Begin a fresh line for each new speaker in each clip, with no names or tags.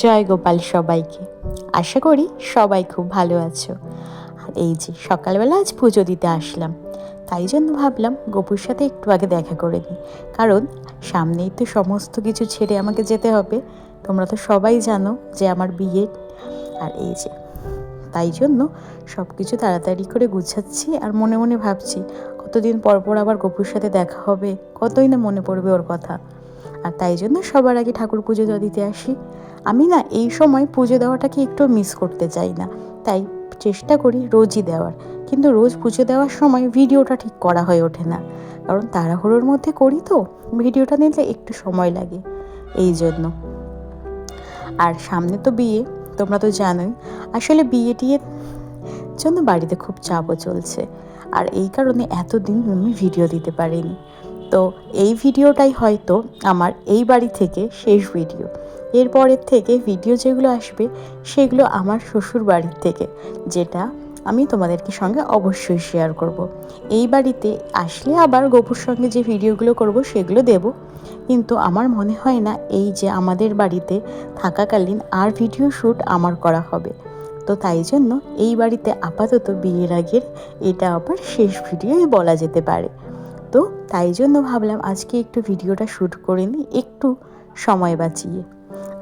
জয় গোপাল সবাইকে। আশা করি সবাই খুব ভালো আছো। আর এই যে সকালবেলা আজ পুজো দিতে আসলাম, তাই জন্য ভাবলাম গোপুর সাথে একটু আগে দেখা করে নিই। কারণ সামনেই তো সমস্ত কিছু ছেড়ে আমাকে যেতে হবে। তোমরা তো সবাই জানো যে আমার বিয়ে। আর এই যে তাই জন্য সব কিছু তাড়াতাড়ি করে গুছাচ্ছি আর মনে মনে ভাবছি, কতদিন পর পর আবার গোপুর সাথে দেখা হবে, কতই না মনে পড়বে ওর কথা। আর তাই জন্য সবার আগে ঠাকুর পুজো দিতে আসি। আমি না এই সময় পুজো দেওয়াটাকে একটু মিস করতে চাই না। তাই চেষ্টা করি রোজই দেওয়ার। কিন্তু রোজ পুজো দেওয়ার সময় ভিডিওটা ঠিক করা হয়ে ওঠে না। কারণ তাড়াহুড়োর মধ্যে করি তো, ভিডিওটা নিতে একটু সময় লাগে। এই জন্য। আর সামনে তো বিয়ে, তোমরা তো জানোই। আসলে বিয়ে টিয়ে জন্য বাড়িতে খুব চাপও চলছে। আর এই কারণে এতদিন আমি ভিডিও দিতে পারিনি। তো এই ভিডিওটাই হয়তো আমার এই বাড়ি থেকে শেষ ভিডিও। এরপরের থেকে ভিডিও যেগুলো আসবে সেগুলো আমার শ্বশুর বাড়ির থেকে, যেটা আমি তোমাদেরকে সঙ্গে অবশ্যই শেয়ার করব। এই বাড়িতে আসলে আবার গোপুর সঙ্গে যে ভিডিওগুলো করব সেগুলো দেব, কিন্তু আমার মনে হয় না এই যে আমাদের বাড়িতে থাকাকালীন আর ভিডিও শ্যুট আমার করা হবে। তো তাই জন্য এই বাড়িতে আপাতত বিয়ের আগের এটা আবার শেষ ভিডিওই বলা যেতে পারে। তো তাই জন্য ভাবলাম আজকে একটু ভিডিওটা শ্যুট করে নিই, একটু সময় বাঁচিয়ে।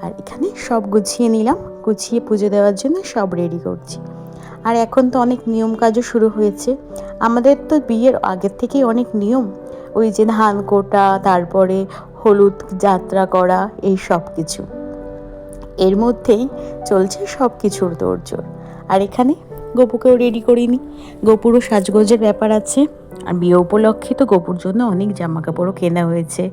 আর এখানে সব গুছিয়ে নিলাম, গুছিয়ে পুজো দেওয়ার জন্য সব রেডি করছি। আর এখন তো অনেক নিয়ম কাজও শুরু হয়েছে। আমাদের তো বিয়ের আগের থেকেই অনেক নিয়ম, ওই যে ধান কোটা, তারপরে হলুদ যাত্রা করা, এই সব কিছু। এর মধ্যেই চলছে সব কিছুর তোড়জোড়। আর এখানে গোপুকেও রেডি করিনি। গোপুরও সাজগোজের ব্যাপার আছে। আর বিয়ে উপলক্ষে তো গোপুর জন্য অনেক জামা কাপড়ও কেনা হয়েছে।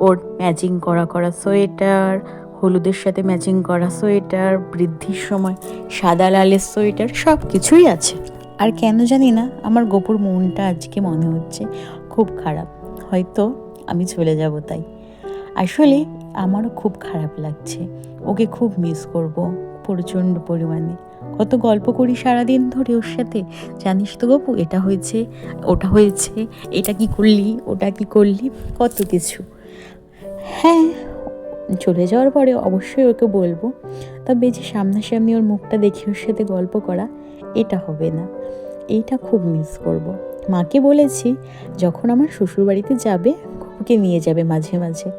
ওর ম্যাচিং করা করা সোয়েটার, হলুদের সাথে ম্যাচিং করা সোয়েটার, বৃদ্ধির সময় সাদা লালের সোয়েটার সব কিছুই আছে। আর কেন জানি না, আমার গোপুর মনটা আজকে মনে হচ্ছে খুব খারাপ। হয়তো আমি চলে যাব তাই। আসলে আমারও খুব খারাপ লাগছে। ওকে খুব মিস করব। প্রচণ্ড পরিমাণে। কত গল্প করি সারাদিন ধরে ওর সাথে। জানিস তো গপু, এটা হয়েছে, ওটা হয়েছে, এটা কি করলি, ওটা কি করলি, কত কিছু। হ্যাঁ চলে যাওয়ার পরে অবশ্যই ওকে বলব। তবে যে সামনাসামনি ওর মুখটা দেখে ওর সাথে গল্প করা, এটা হবে না। এইটা খুব মিস করব। মাকে বলেছি, যখন আমার শ্বশুরবাড়িতে যাবে ওকে নিয়ে যাবে মাঝে মাঝে।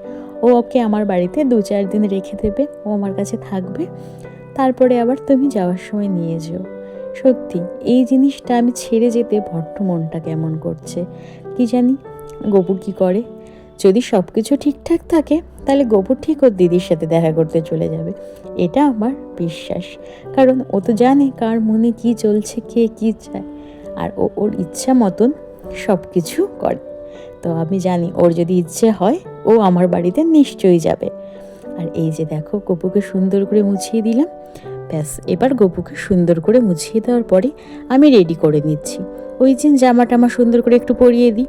ও ওকে আমার বাড়িতে দু চার দিন রেখে দেবে, ও আমার কাছে থাকবে। তারপরে আবার তুমি যাওয়ার সময় নিয়ে যেও। সত্যি, এই জিনিসটা আমি ছেড়ে যেতে বড্ড মনটা কেমন করছে। কি জানি গবু কি করে? যদি সব কিছু ঠিকঠাক থাকে, তাহলে গোবর ঠিক ওর দিদির সাথে দেখা করতে চলে যাবে। এটা আমার বিশ্বাস। কারণ ও তো জানে কার মনে কি চলছে, কে কি চায়। আর ও ওর ইচ্ছা মতন সব কিছু করে। তো আমি জানি ওর যদি ইচ্ছে হয় ও আমার বাড়িতে নিশ্চয়ই যাবে। আর এই যে দেখো, গপুকে সুন্দর করে মুছিয়ে দিলাম। ব্যাস, এবার গপুকে সুন্দর করে মুছিয়ে দেওয়ার পরে আমি রেডি করে নিচ্ছি। ওই যে জামাটা আমার সুন্দর করে একটু পরিয়ে দিই।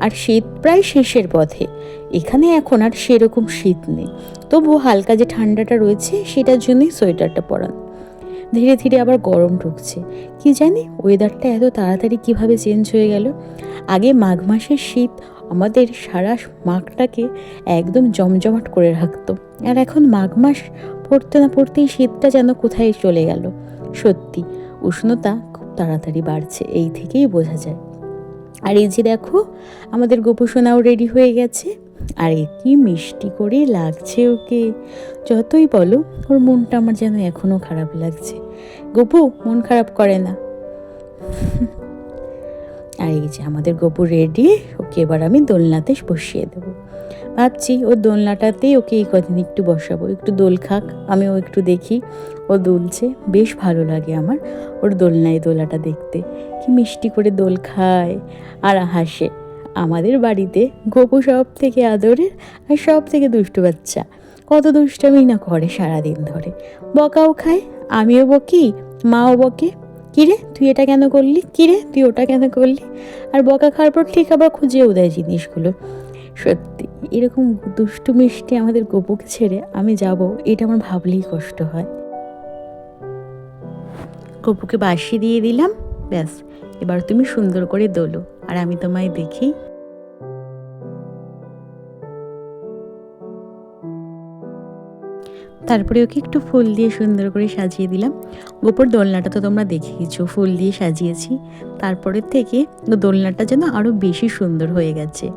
আর শীত প্রায় শেষের পথে। এখানে এখন আর সেরকম শীত নেই। তবু হালকা যে ঠান্ডাটা রয়েছে, সেটার জন্যই সোয়েটারটা পরান। ধীরে ধীরে আবার গরম ঢুকছে। কি জানি ওয়েদারটা এত তাড়াতাড়ি কীভাবে চেঞ্জ হয়ে গেল? আগে মাঘ মাসের শীত আমাদের সারা মাঘটাকে একদম জমজমাট করে রাখতো। আর এখন মাঘ মাস পড়তে না পড়তেই শীতটা যেন কোথায় চলে গেল। সত্যি, উষ্ণতা খুব তাড়াতাড়ি বাড়ছে, এই থেকেই বোঝা যায়। আর এই যে দেখো, আমাদের গোপুসোনাও রেডি হয়ে গেছে। আর কি মিষ্টি করে লাগছে ওকে। যতই বলো, ওর মনটা আমার যেন এখনও খারাপ লাগছে। গোপু, মন খারাপ করে না। আর এই যে আমাদের গোপু রেডি ওকে এবার আমি দোলনাতে বসিয়ে দেবো। ভাবছি ও দোলনাটাতেই ওকে এই কদিন একটু বসাবো, একটু দোল খাক, আমিও একটু দেখি। ও দুলছে, বেশ ভালো লাগে আমার ওর দোলনায় দোলাটা দেখতে। কি মিষ্টি করে দোল খায় আর হাসে। আমাদের বাড়িতে গোপু সব থেকে আদরের আর সব থেকে দুষ্টু বাচ্চা। কত দুষ্টামি না করে সারাদিন ধরে। বকাও খায়, আমিও বকি, মাও বকে কিরে, তুই এটা কেন করলি? কিরে, তুই ওটা কেন করলি? আর বকা খাওয়ার পর ঠিক আবার খুঁজেও দেয় জিনিসগুলো। সত্যি, এরকম দুষ্টু মিষ্টি আমাদের গোপুকে ছেড়ে আমি যাব, এটা আমার ভাবলেই কষ্ট হয়। গোপুকে বাসি দিয়ে দিলাম, ব্যাস, এবার তুমি সুন্দর করে দোলো, আর আমি তোমায় দেখি। তারপরে ওকে একটু ফুল দিয়ে সুন্দর করে সাজিয়ে দিলাম। গোপর দোলনাটা তো তোমরা দেখেইছো, ফুল দিয়ে সাজিয়েছি। তারপরের থেকে দোলনাটা যেন আরও বেশি সুন্দর হয়ে গেছে।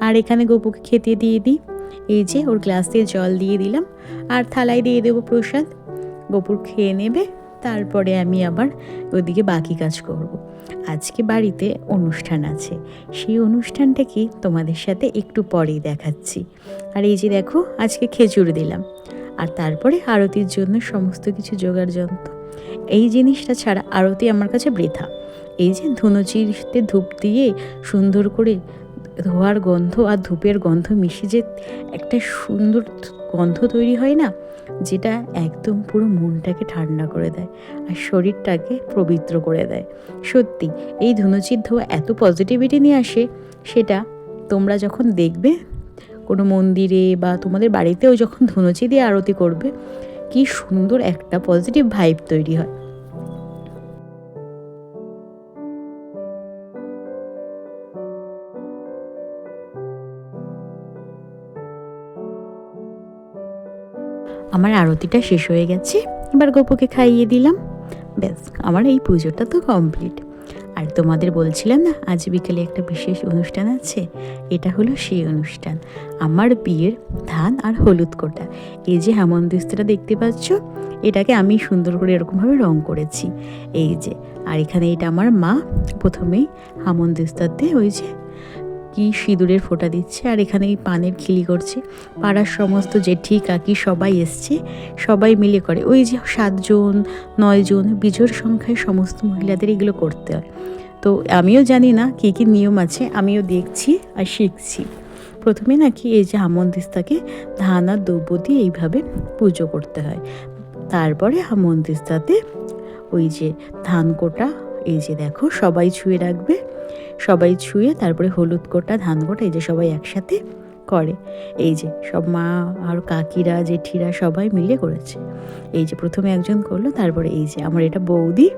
আর এখানে গোপুকে খেতে দিয়ে দিই। এই যে ওর গ্লাস দিয়ে জল দিয়ে দিলাম। আর থালায় দিয়ে দেবো প্রসাদ। গোপুর খেয়ে নেবে, তারপরে আমি আবার ওদিকে বাকি কাজ করব। আজকে বাড়িতে অনুষ্ঠান আছে। সেই অনুষ্ঠানটাকে তোমাদের সাথে একটু পরেই দেখাচ্ছি। আর এই যে দেখো, আজকে খেজুর দিলাম। আর তারপরে আরতির জন্য সমস্ত কিছু জোগাড় যন্ত্র। এই জিনিসটা ছাড়া আরতি আমার কাছে বৃথা। এই যে ধুনুচিতে ধূপ দিয়ে সুন্দর করে ধোয়ার গন্ধ আর ধূপের গন্ধ মিশে যে একটা সুন্দর গন্ধ তৈরি হয় না, যেটা একদম পুরো মনটাকে ঠান্ডা করে দেয় আর শরীরটাকে পবিত্র করে দেয়। সত্যি, এই ধুনুচির ধোয়া এত পজিটিভিটি নিয়ে আসে, সেটা তোমরা যখন দেখবে কোনো মন্দিরে বা তোমাদের বাড়িতেও যখন ধুনুচি দিয়ে আরতি করবে, কি সুন্দর একটা পজিটিভ ভাইব তৈরি হয়। আমার আরতিটা শেষ হয়ে গেছে, এবার গোপুকে খাইয়ে দিলাম। ব্যাস, আমার এই পুজোটা তো কমপ্লিট আর তোমাদের বলছিলাম না, আজ বিকেলে একটা বিশেষ অনুষ্ঠান আছে। এটা হলো সেই অনুষ্ঠান। আমার বিয়ের ধান আর হলুদ কোটা। এই যে হেমন্দিস্তটা দেখতে পাচ্ছ, এটাকে আমি সুন্দর করে এরকমভাবে রং করেছি। এই যে, আর এখানে এটা আমার মা। প্রথমেই হামন্দিস্তাতে ওই যে কি সিঁদুরের ফোঁটা দিচ্ছে আর এখানে এই পানের খিলি করছে। পাড়ার সমস্ত জেঠি, কাকি সবাই এসছে, সবাই মিলে করে। ওই যে সাতজন নয়জন বিজোর সংখ্যায় সমস্ত মহিলাদের এগুলো করতে হয়। তো আমিও জানি না কী কী নিয়ম আছে, আমিও দেখছি আর শিখছি। প্রথমে নাকি এই যে হামন্দিস্তাকে ধান আর দ্রব্য দিয়ে এইভাবে পুজো করতে হয়। তারপরে হামন্দিস্তাতে ওই যে ধান কোটা, এই যে দেখো, সবাই ছুঁয়ে রাখবে। সবাই ছুঁয়ে তারপরে হলুদ কোটা ধান কোটা এই যে সবাই একসাথে করে। এই যে সব মা আর কাকিরা, জেঠিরা সবাই মিলে করেছে। এই যে প্রথমে একজন করল, তারপরে এই যে আমার এটা বৌদি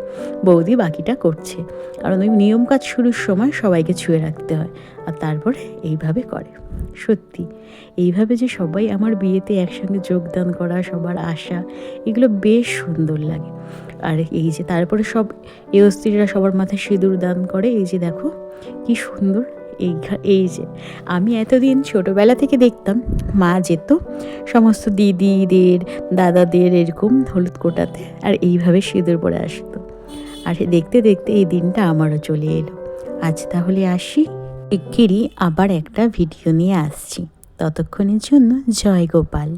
বৌদি বাকিটা করছে। কারণ ওই নিয়ম কাজ শুরুর সময় সবাইকে ছুঁয়ে রাখতে হয় আর তারপরে এইভাবে করে। সত্যি, এইভাবে যে সবাই আমার বিয়েতে একসঙ্গে যোগদান করা, সবার আশা, এগুলো বেশ সুন্দর লাগে। আর এই যে তারপরে সব এ স্ত্রীরা সবার মাথায় সিঁদুর দান করে, এই যে দেখো কি সুন্দর এই এই যে, আমি এতদিন ছোটোবেলা থেকে দেখতাম, মা যেত সমস্ত দিদিদের, দাদাদের এরকম হলুদ কোটাতে আর এইভাবে সিঁদুর পরে আসতো। আর দেখতে দেখতে এই দিনটা আমারও চলে এলো। আজ তাহলে আসি। একেরই আবার একটা ভিডিও নিয়ে আসছি। ততক্ষণের জন্য জয় গোপাল।